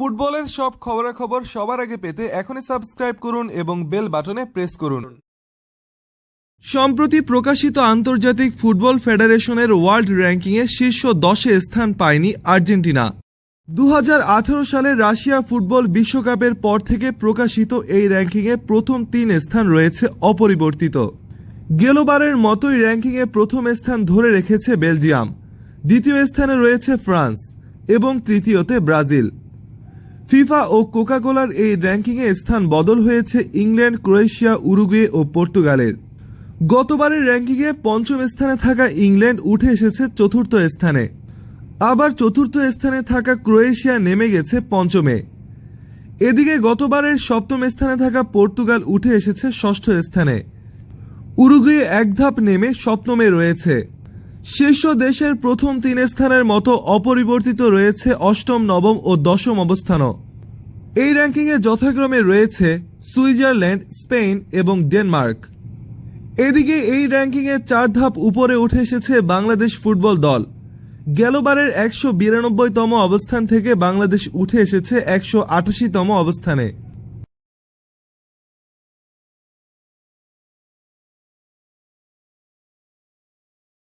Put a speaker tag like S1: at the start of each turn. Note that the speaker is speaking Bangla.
S1: ফুটবলের সব খবরাখবর সবার আগে পেতে এখনই সাবস্ক্রাইব করুন এবং বেল বাটনে প্রেস করুন। সম্প্রতি প্রকাশিত আন্তর্জাতিক ফুটবল ফেডারেশনের ওয়ার্ল্ড র্যাঙ্কিংয়ে শীর্ষ দশে স্থান পায়নি আর্জেন্টিনা। দু সালে রাশিয়া ফুটবল বিশ্বকাপের পর থেকে প্রকাশিত এই র্যাঙ্কিংয়ে প্রথম তিন স্থান রয়েছে অপরিবর্তিত। গেলোবারের মতোই র্যাঙ্কিংয়ে প্রথম স্থান ধরে রেখেছে বেলজিয়াম। দ্বিতীয় স্থানে রয়েছে ফ্রান্স এবং তৃতীয়তে ব্রাজিল। ফিফা ও কোকাকোলার এই র্যাঙ্কিংয়ে স্থান বদল হয়েছে ইংল্যান্ড, ক্রোয়েশিয়া, উরুগুয়ে ও পর্তুগালের। গতবারের র্যাঙ্কিংয়ে পঞ্চম স্থানে থাকা ইংল্যান্ড উঠে এসেছে চতুর্থ স্থানে। আবার চতুর্থ স্থানে থাকা ক্রোয়েশিয়া নেমে গেছে পঞ্চমে। এদিকে গতবারের সপ্তম স্থানে থাকা পর্তুগাল উঠে এসেছে ষষ্ঠ স্থানে। উরুগুয়ে এক ধাপ নেমে সপ্তমে রয়েছে। শীর্ষ দেশের প্রথম তিন স্থানের মতো অপরিবর্তিত রয়েছে অষ্টম, নবম ও দশম অবস্থানও। এই র্যাঙ্কিংয়ে যথাক্রমে রয়েছে সুইজারল্যান্ড, স্পেন এবং ডেনমার্ক। এদিকে এই র্যাঙ্কিংয়ে চার ধাপ উপরে উঠে এসেছে বাংলাদেশ ফুটবল দল। গেলবারের একশো বিরানব্বইতম অবস্থান থেকে বাংলাদেশ উঠে এসেছে একশো আটাশিতম অবস্থানে।